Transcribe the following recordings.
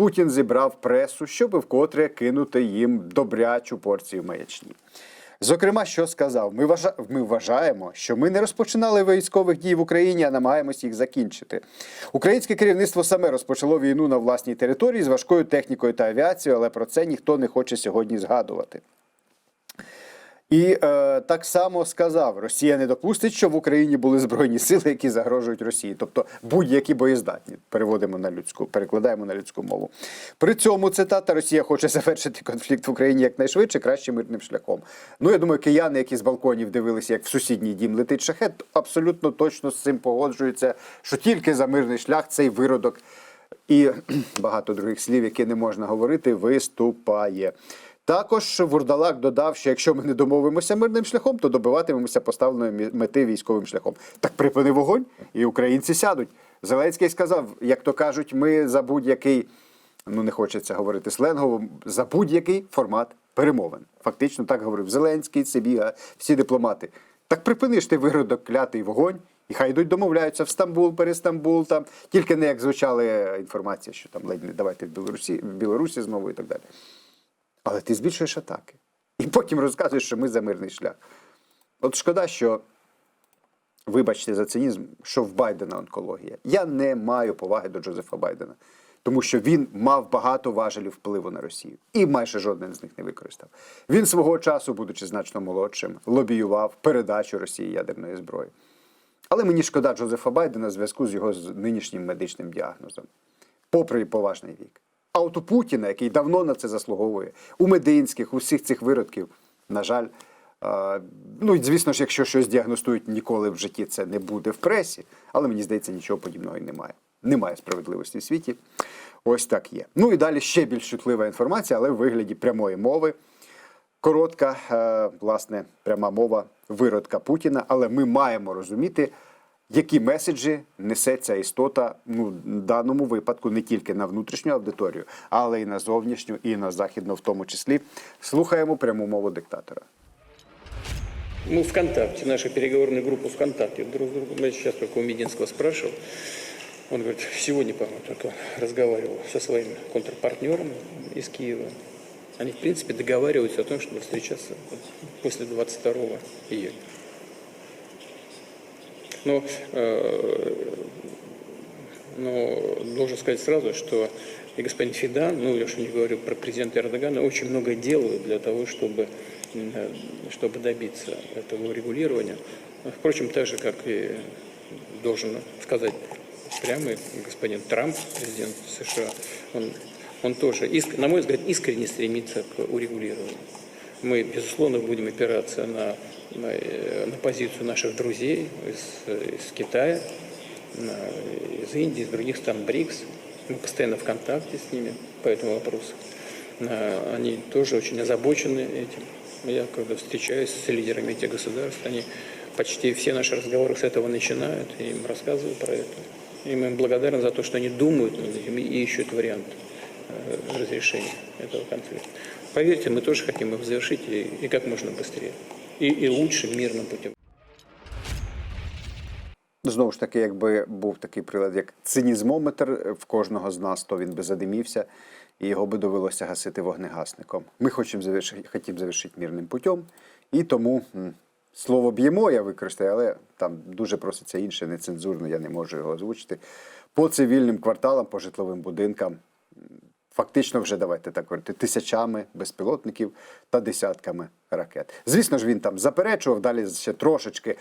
Путін зібрав пресу, щоб вкотре кинути їм добрячу порцію маячні. Зокрема, що сказав, ми, вважа... ми вважаємо, що ми не розпочинали військових дій в Україні, а намагаємось їх закінчити. Українське керівництво саме розпочало війну на власній території з важкою технікою та авіацією, але про це ніхто не хоче сьогодні згадувати. І е, так само сказав: Росія не допустить, щоб в Україні були збройні сили, які загрожують Росії, тобто будь-які боєздатні. Переводимо на людську, перекладаємо на людську мову. При цьому цитата Росія хоче завершити конфлікт в Україні якнайшвидше, краще мирним шляхом. Ну я думаю, кияни, які з балконів дивилися, як в сусідній дім летить шахет, абсолютно точно з цим погоджуються, що тільки за мирний шлях цей виродок і багато других слів, які не можна говорити, виступає. Також Вурдалак додав, що якщо ми не домовимося мирним шляхом, то добиватимемося поставленої мети військовим шляхом. Так припини вогонь, і українці сядуть. Зеленський сказав, як то кажуть, ми за будь-який, ну не хочеться говорити сленгово, за будь-який формат перемовин. Фактично так говорив Зеленський, Сибіга, всі дипломати. Так припини ж ти виродок клятий вогонь, і хай йдуть домовляються в Стамбул, Перестамбул, там тільки не як звучала інформація, що там ледь не давайте в Білорусі, в Білорусі знову і так далі. Але ти збільшуєш атаки. І потім розказуєш, що ми за мирний шлях. От шкода, що, вибачте за цинізм, що в Байдена онкологія. Я не маю поваги до Джозефа Байдена, тому що він мав багато важелів впливу на Росію. І майже жоден з них не використав. Він свого часу, будучи значно молодшим, лобіював передачу Росії ядерної зброї. Але мені шкода Джозефа Байдена в зв'язку з його з нинішнім медичним діагнозом, попри поважний вік. А от у Путіна, який давно на це заслуговує, у Мединських, у всіх цих виродків, на жаль, ну і звісно ж, якщо щось діагностують, ніколи в житті це не буде в пресі, але мені здається, нічого подібного і немає. Немає справедливості в світі. Ось так є. Ну і далі ще більш чутлива інформація, але в вигляді прямої мови. Коротка, е, власне, пряма мова виродка Путіна, але ми маємо розуміти, які меседжі несе ця істота ну, в даному випадку не тільки на внутрішню аудиторію, але й на зовнішню, і на західну, в тому числі. Слухаємо пряму мову диктатора. Мы ВКонтакте, наша переговорная группа ВКонтакте. Друг с другом, я сейчас только у Мединского спрашивал. Он говорит, сегодня, по-моему, только разговаривал со своими контрпартнерами из Киева. Они, в принципе, договариваются о том, чтобы встречаться после 22 июня. Но, э, но должен сказать сразу, что и господин Фидан, ну я уж не говорю про президента Эрдогана, очень много делают для того, чтобы, э, чтобы добиться этого урегулирования. Впрочем, так же, как и должен сказать прямо господин Трамп, президент США, он, он тоже, на мой взгляд, искренне стремится к урегулированию. Мы, безусловно, будем опираться на, на, э, на позицию наших друзей из, из Китая, из Индии, из других стран БРИКС. Мы постоянно в контакте с ними по этому вопросу. Они тоже очень озабочены этим. Я, когда встречаюсь с лидерами этих государств, они почти все наши разговоры с этого начинают, и им рассказываю про это. И мы им благодарны за то, что они думают над этим и ищут вариант э, разрешения этого конфликта. Поверьте, мы тоже хотим их завершить и как можно быстрее. И, и лучше мирным путем. Знову ж таки, якби був такий прилад, як цинізмометр в кожного з нас, то він би задимівся, і його би довелося гасити вогнегасником. Ми хочемо завершити, хотім завершити мирним путем, і тому слово б'ємо я використаю, але там дуже проситься інше, нецензурно, я не можу його озвучити. По цивільним кварталам, по житловим будинкам, фактично вже давайте так говорити, тисячами безпілотників та десятками ракет. Звісно ж, він там заперечував, далі ще трошечки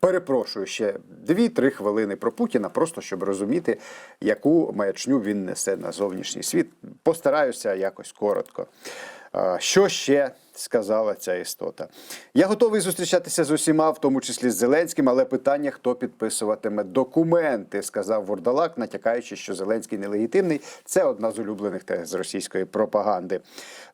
Перепрошую ще 2-3 хвилини про Путіна, просто щоб розуміти, яку маячню він несе на зовнішній світ. Постараюся якось коротко. Що ще сказала ця істота? Я готовий зустрічатися з усіма, в тому числі з Зеленським, але питання, хто підписуватиме документи, сказав Вордалак, натякаючи, що Зеленський нелегітимний. Це одна з улюблених тез російської пропаганди.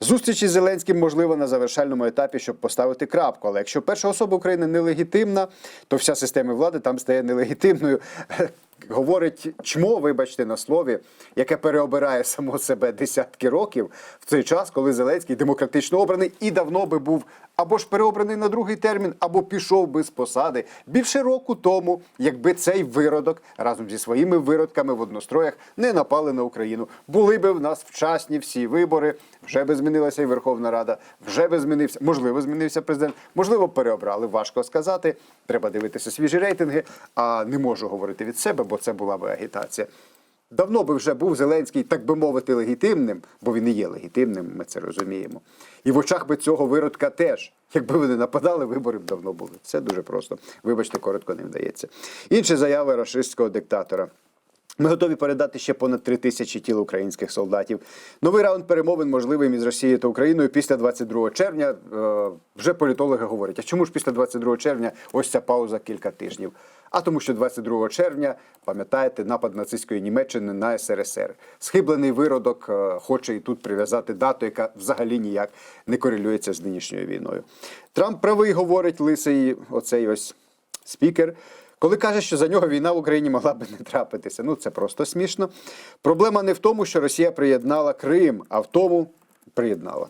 Зустріч із Зеленським можливо на завершальному етапі, щоб поставити крапку. Але якщо перша особа України нелегітимна, то вся система влади там стає нелегітимною. Говорить чмо, вибачте на слові, яке переобирає само себе десятки років в цей час, коли Зеленський демократично обраний і і давно би був або ж переобраний на другий термін, або пішов би з посади більше року тому, якби цей виродок разом зі своїми виродками в одностроях не напали на Україну. Були би в нас вчасні всі вибори, вже би змінилася і Верховна Рада, вже би змінився, можливо, змінився президент, можливо, переобрали. Важко сказати. Треба дивитися свіжі рейтинги. А не можу говорити від себе, бо це була би агітація. Давно би вже був Зеленський, так би мовити, легітимним, бо він і є легітимним, ми це розуміємо. І в очах би цього виродка теж. Якби вони нападали, вибори б давно були. Все дуже просто. Вибачте, коротко не вдається. Інші заяви рашистського диктатора. Ми готові передати ще понад три тисячі тіл українських солдатів. Новий раунд перемовин можливий між Росією та Україною після 22 червня. Е, вже політологи говорять, а чому ж після 22 червня ось ця пауза кілька тижнів? А тому, що 22 червня, пам'ятаєте, напад нацистської Німеччини на СРСР. Схиблений виродок е, хоче і тут прив'язати дату, яка взагалі ніяк не корелюється з нинішньою війною. Трамп правий говорить лисий, оцей ось спікер. Коли каже, що за нього війна в Україні могла би не трапитися, ну це просто смішно. Проблема не в тому, що Росія приєднала Крим, а в тому приєднала.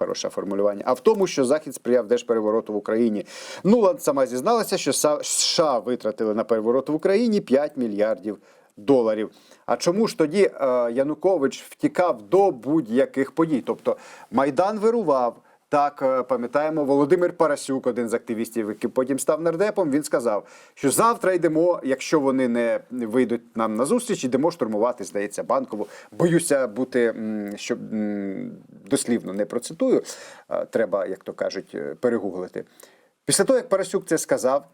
Хороше формулювання. А в тому, що Захід сприяв держперевороту в Україні. Нуланд сама зізналася, що США витратили на переворот в Україні 5 мільярдів доларів. А чому ж тоді е, Янукович втікав до будь-яких подій? Тобто Майдан вирував. Так, е, пам'ятаємо, Володимир Парасюк, один з активістів, який потім став нардепом, він сказав, що завтра йдемо, якщо вони не вийдуть нам на зустріч, йдемо штурмувати, здається, банкову. Боюся бути, щоб дослівно не процитую, треба, як то кажуть, е, перегуглити. Після того, як Парасюк це сказав,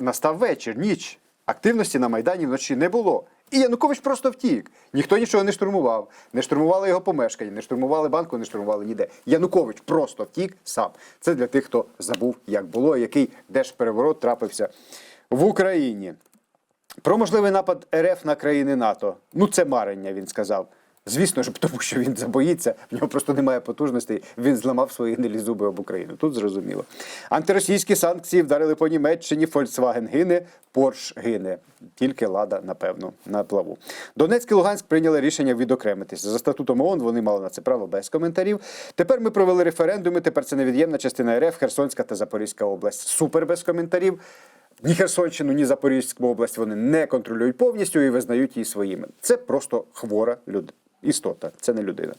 настав вечір, ніч. Активності на Майдані вночі не було. І Янукович просто втік. Ніхто нічого не штурмував, не штурмували його помешкання, не штурмували банку, не штурмували ніде. Янукович просто втік сам. Це для тих, хто забув, як було, який держпереворот трапився в Україні. Про можливий напад РФ на країни НАТО. Ну, це марення, він сказав. Звісно ж, тому що він забоїться, в нього просто немає потужностей. Він зламав свої гнилі зуби об Україну. Тут зрозуміло. Антиросійські санкції вдарили по Німеччині, Volkswagen гине, Porsche гине. Тільки лада, напевно, на плаву. Донецьк і Луганськ прийняли рішення відокремитися. За статутом ООН вони мали на це право без коментарів. Тепер ми провели референдуми. Тепер це невід'ємна частина РФ, Херсонська та Запорізька область. Супер без коментарів. Ні Херсонщину, ні Запорізьку область вони не контролюють повністю і визнають її своїми. Це просто хвора людина. Істота, це не людина.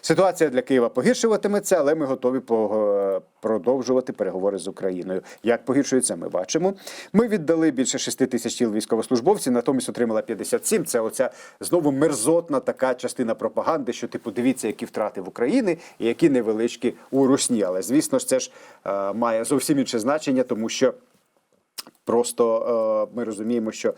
Ситуація для Києва погіршуватиметься, але ми готові пого- продовжувати переговори з Україною. Як погіршується, ми бачимо. Ми віддали більше 6 тисяч тіл військовослужбовців, натомість отримала 57. Це оця знову мерзотна така частина пропаганди, що типу дивіться, які втрати в Україні і які невеличкі у Русні. Але звісно ж, це ж е, має зовсім інше значення, тому що Просто е, ми розуміємо, що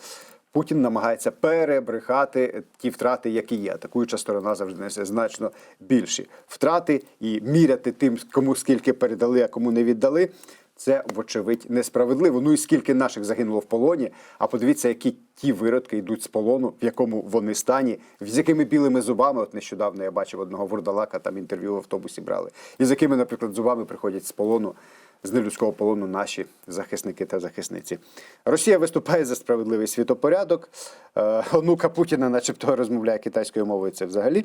Путін намагається перебрехати ті втрати, які є. Атакуюча сторона завжди несе значно більші втрати і міряти тим, кому скільки передали, а кому не віддали. Це, вочевидь, несправедливо. Ну і скільки наших загинуло в полоні. А подивіться, які ті виродки йдуть з полону, в якому вони стані, з якими білими зубами. От нещодавно я бачив одного вурдалака, там інтерв'ю в автобусі брали. І з якими, наприклад, зубами приходять з полону з нелюдського полону наші захисники та захисниці. Росія виступає за справедливий світопорядок. Е, онука Путіна, начебто, розмовляє китайською мовою. Це взагалі.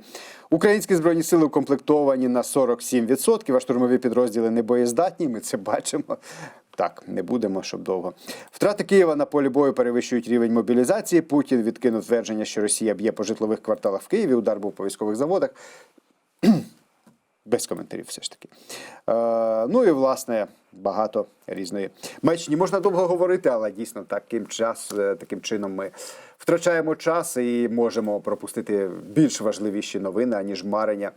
Українські збройні сили укомплектовані на 47%, а штурмові підрозділи не боєздатні. Ми це бачимо. Так, не будемо, щоб довго. Втрати Києва на полі бою перевищують рівень мобілізації. Путін відкинув твердження, що Росія б'є по житлових кварталах в Києві. Удар був по військових заводах. Без коментарів, все ж таки. Е, ну і власне багато різної мечні. Можна довго говорити, але дійсно таким час, е, таким чином ми втрачаємо час і можемо пропустити більш важливіші новини, аніж марення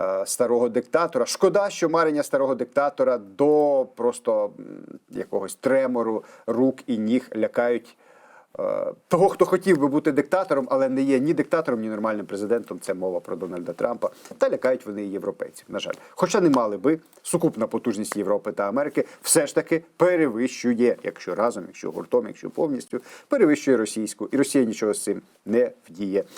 е, старого диктатора. Шкода, що марення старого диктатора до просто якогось тремору рук і ніг лякають. Е, Того, хто хотів би бути диктатором, але не є ні диктатором, ні нормальним президентом, це мова про Дональда Трампа. Та лякають вони європейців, на жаль. Хоча не мали би сукупна потужність Європи та Америки все ж таки перевищує, якщо разом, якщо гуртом, якщо повністю, перевищує російську, і Росія нічого з цим не вдіє.